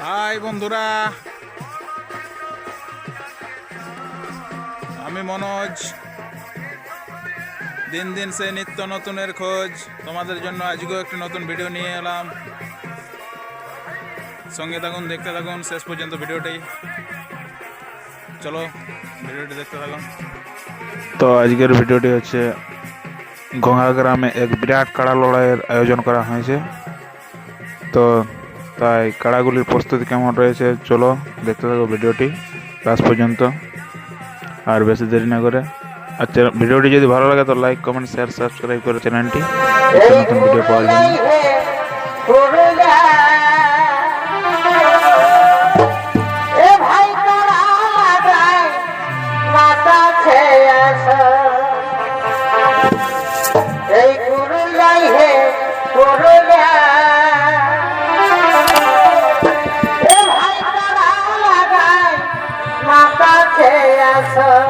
High বন্ধুরা। আমি মনোজ। দিন দিন সে নিত্য নতুনের খোঁজ। তোমাদের জন্য আজকেও একটি নতুন ভিডিও নিয়ে এলাম। সঙ্গে থাকুন, দেখতে থাকুন, শেষ পর্যন্ত ভিডিওটি। চলো, ভিডিওটি দেখতে থাকুন। তো আজকের ভিডিওটি হচ্ছে গঙ্গা গ্রামে এক বিরাট কাড়া লড়াইয়ের আয়োজন করা হয়েছে। তো তাই কাড়াগুলির প্রস্তুতি কেমন রয়েছে চলো দেখতে থাকো ভিডিওটি লাস্ট পর্যন্ত আর বেশি দেরি না করে আর ভিডিওটি যদি ভালো লাগে তো লাইক কমেন্ট শেয়ার সাবস্ক্রাইব করে চ্যানেলটি নতুন ভিডিও পাওয়ার জন্য আছো